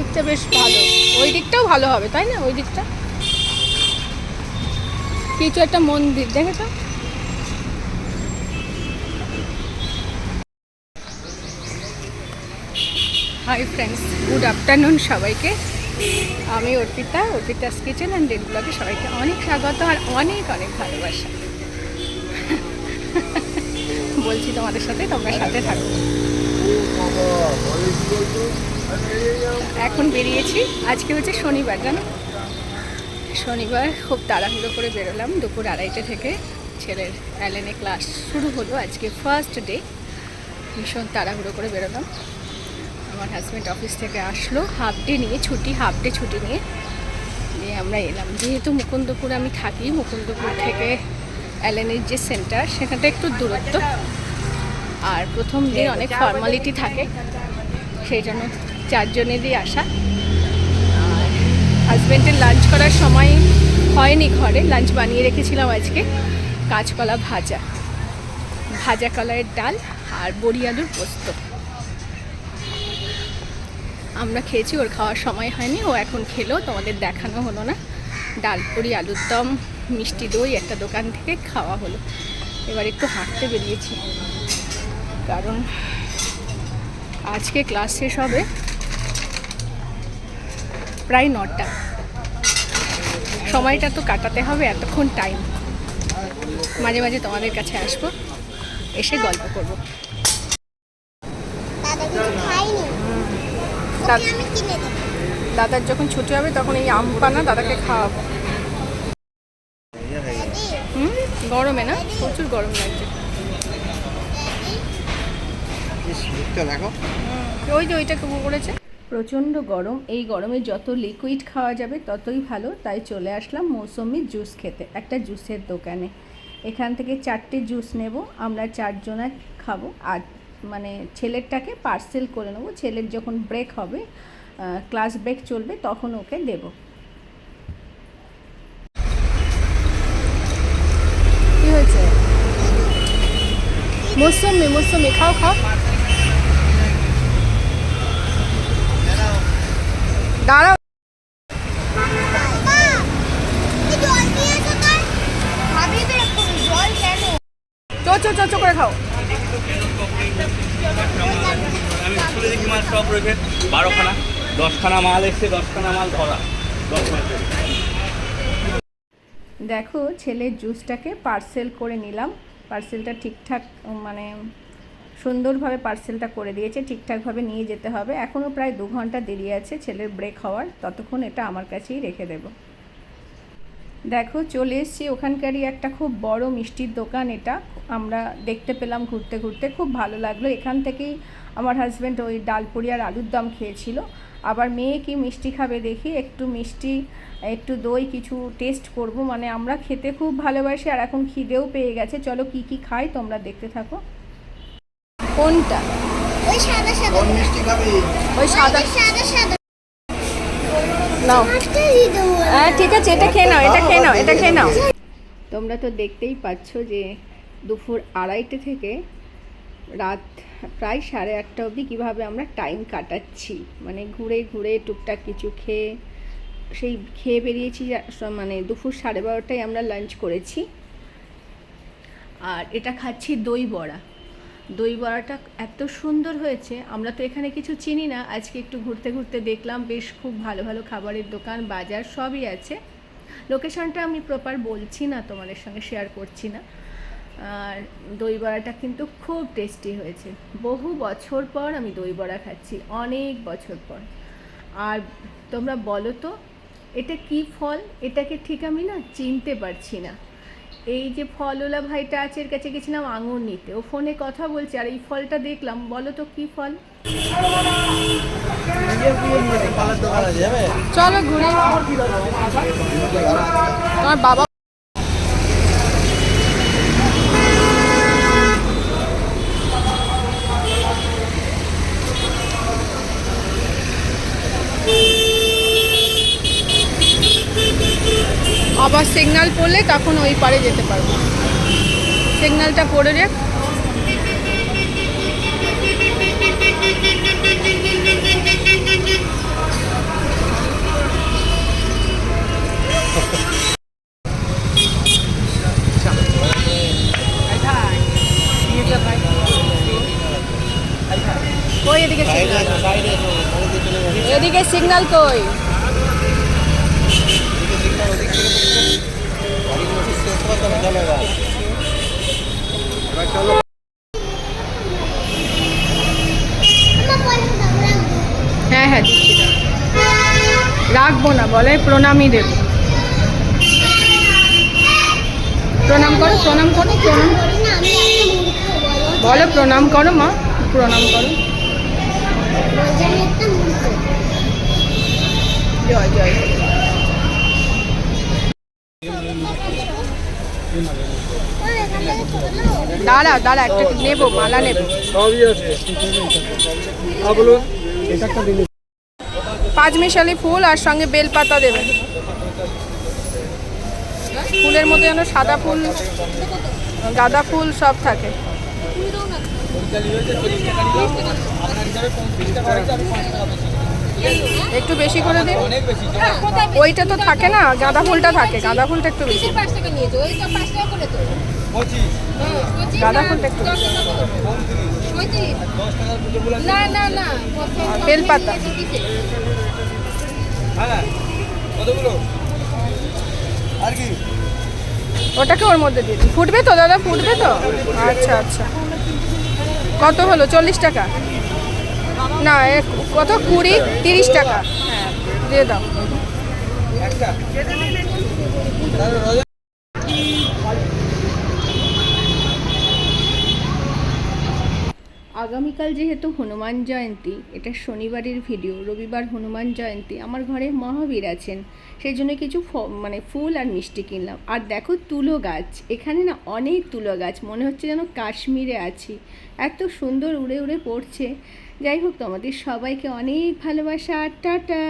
দিকটা বেশ ভালো। ওই দিকটাও ভালো হবে, তাই না? ওই দিকটা? কিছু একটা মন্দির দেখেছ হাই ফ্রেন্ডস গুড আফটারনুন সবাইকে। আমি Arpita, Arpita's kitchen and date ব্লগে সবাইকে অনেক স্বাগত আর অনেক অনেক ভালোবাসা। বলছি তোমাদের সাথে, তোমরা সাথে থাকো। এখন বেরিয়েছি। আজকে হচ্ছে শনিবার, জানো? শনিবার খুব তাড়াহুড়ো করে বেরোলাম দুপুর আড়াইটে থেকে। ছেলের অ্যালেনে ক্লাস শুরু হলো আজকে ফার্স্ট ডে ভীষণ তাড়াহুড়ো করে বেরোলাম। আমার হাজব্যান্ড অফিস থেকে আসলো হাফ ডে নিয়ে ছুটি হাফ ডে ছুটি নিয়ে। নিয়ে আমরা এলাম। যেহেতু মুকুন্দপুর আমি থাকি, মুকুন্দপুর থেকে অ্যালেনের যে সেন্টার সেখানটা একটু দূরত্ব। আর প্রথম দিন অনেক ফর্মালিটি থাকে। সেই জন্য চারজনেরই আসা আর হাজব্যান্ডের লাঞ্চ করার সময় হয়নি ঘরে, লাঞ্চ বানিয়ে রেখেছিলাম আজকে, কাঁচকলা ভাজা। ভাজা কলাইয়ের ডাল আর বড়ি আলুর পোস্ত। আমরা খেয়েছি, ওর খাওয়ার সময় হয়নি, ও এখন খেলো, তোমাদের দেখানো হলো না। ডাল পুরি আলুর দম, মিষ্টি দই একটা দোকান থেকে খাওয়া হলো। এবার একটু হাঁটতে বেরিয়েছি। কারণ আজকে ক্লাস শেষ হবে প্রায় নটা। সময়টা তো কাটাতে হবে এতক্ষণ টাইম মাঝে মাঝে তোমাদের কাছে আসব এসে গল্প করব। দাদার যখন ছুটি হবে তখন এই আম পানা দাদাকে খাওয়াবো। হুম গরমে না? প্রচুর গরম লাগছে। দেখো। ওই যে ওইটা করেছে। প্রচণ্ড গরম। এই গরমে যত লিকুইড খাওয়া যাবে, ততই ভালো। তাই চলে আসলাম মৌসুমি জুস খেতে, একটা জুসের দোকানে। এখান থেকে চারটে জুস নেব, আমরা চারজনা খাব। আর মানে ছেলেরটাকে পার্সেল করে নেব। ছেলের যখন ব্রেক হবে ক্লাস ব্রেক চলবে, তখন ওকে দেব। কি হয়েছে? মৌসুমি মৌসুমি, খাও খাও। দাঁড়াও। চো চো চো চো করে খাও। আমি স্কুলে দেখি মাল সব রয়েছে বারোখানা দশখানা মাল এসছে দশখানা মাল ধরা। দশ দেখো ছেলের জুসটাকে পার্সেল করে নিলাম। পার্সেলটা ঠিকঠাক মানে সুন্দরভাবে পার্সেলটা করে দিয়েছে, ঠিকঠাকভাবে নিয়ে যেতে হবে। এখনও প্রায় দু ঘণ্টা দেরি আছে, ছেলের ব্রেক হওয়ার। ততক্ষণ এটা আমার কাছেই রেখে দেব। দেখো, চলে এসেছি। ওখানকারই একটা খুব বড় মিষ্টির দোকান এটা। আমরা দেখতে পেলাম ঘুরতে ঘুরতে। খুব ভালো লাগল। এখান থেকেই আমার হাজব্যান্ড ওই ডালপুরি আর আলুর দম খেয়েছিল। আবার মেয়ে কি মিষ্টি খাবে দেখি। একটু মিষ্টি, একটু দই কিছু টেস্ট করব। মানে আমরা খেতে খুব ভালোবাসি আর এখন খিদেও পেয়ে গেছে। চলো কি কি খাই তোমরা দেখতে থাকো। কোনটা? ওই সাদা সাদা। কোন মিষ্টি খাবি? ওই সাদা। সাদা সাদা। নাও। হ্যাঁ ঠিক আছে এটা খেয়ে নাও এটা খেয়ে নাও এটা খেয়ে নাও। তোমরা তো দেখতেই পাচ্ছ যে দুপুর আড়াইটে থেকে রাত প্রায় সাড়ে আটটা অবধি কীভাবে আমরা টাইম কাটাচ্ছি। মানে ঘুরে ঘুরে টুকটাক কিছু খেয়ে সেই খেয়ে বেরিয়েছি যা- মানে দুপুর সাড়ে বারোটায় আমরা লাঞ্চ করেছি। আর এটা খাচ্ছি দই বড়া। দই বড়াটা এত সুন্দর হয়েছে, আমরা তো এখানে কিছু চিনি না, আজকে একটু ঘুরতে ঘুরতে দেখলাম, বেশ খুব ভালো ভালো খাবারের দোকান, বাজার সবই আছে। লোকেশনটা আমি প্রপার বলছি না, তোমাদের সঙ্গে শেয়ার করছি না। আর দই বড়াটা কিন্তু খুব টেস্টি হয়েছে। বহু বছর পর আমি দই বড়া খাচ্ছি, অনেক বছর পর। আর তোমরা বলো তো, এটা কি ফল? এটাকে ঠিক আমি না চিনতে পারছি না। এই যে ফলওয়ালা ভাইটা আছে, এর কাছে গেছিলাম আঙুর নিতে। ও ফোনে কথা বলছে, আর এই ফলটা দেখলাম, বলো তো কি ফল? চলো ঘুরে। তোমার বাবা আবার সিগনাল পড়লে তখন ওই পারে যেতে পারব। সিগনালটা পড়ে রেখ এদিকে সিগনাল কই? হ্যাঁ হ্যাঁ দিচ্ছি। রাখব না, বলে প্রণামই দেব। প্রণাম করো প্রণাম করো, প্রণাম বলো, প্রণাম করো, মা, প্রণাম করো। জয় জয়। দাঁড়া দাঁড়া একটা নেব মালা নেব। সবই আছে। হ্যাঁ বলুন এটা একটা দিন পাঁচ মিশালি ফুল আর সঙ্গে বেলপাতা দেবেন ফুলের মধ্যে যেন সাদা ফুল গাঁদা ফুল সব থাকে। একটু বেশি করে দিন। ওইটা তো থাকে না গাঁদা ফুলটা থাকে গাঁদা ফুলটা একটু বেশি। পঁচিশ। গাঁদা ফুলটা একটু বেলপাতা হ্যাঁ কি? ওটাকে ওর মধ্যে দিয়ে দিন ফুটবে তো দাদা ফুটবে তো? আচ্ছা আচ্ছা। কত হলো? চল্লিশ টাকা? না এ কত? কুড়ি, তিরিশ টাকা। হ্যাঁ দিয়ে দাও। আগামীকাল যেহেতু হনুমান জয়ন্তী, এটা শনিবারের ভিডিও রবিবার হনুমান জয়ন্তী, আমার ঘরে মহাবীর আছেন, সেই জন্য কিছু মানে ফুল আর মিষ্টি কিনলাম। আর দেখো তুলো গাছ, এখানে না অনেক তুলো গাছ, মনে হচ্ছে যেন কাশ্মীরে আছি। এত সুন্দর উড়ে উড়ে পড়ছে যাই হোক তোমাদের সবাইকে অনেক ভালোবাসা। টাটা।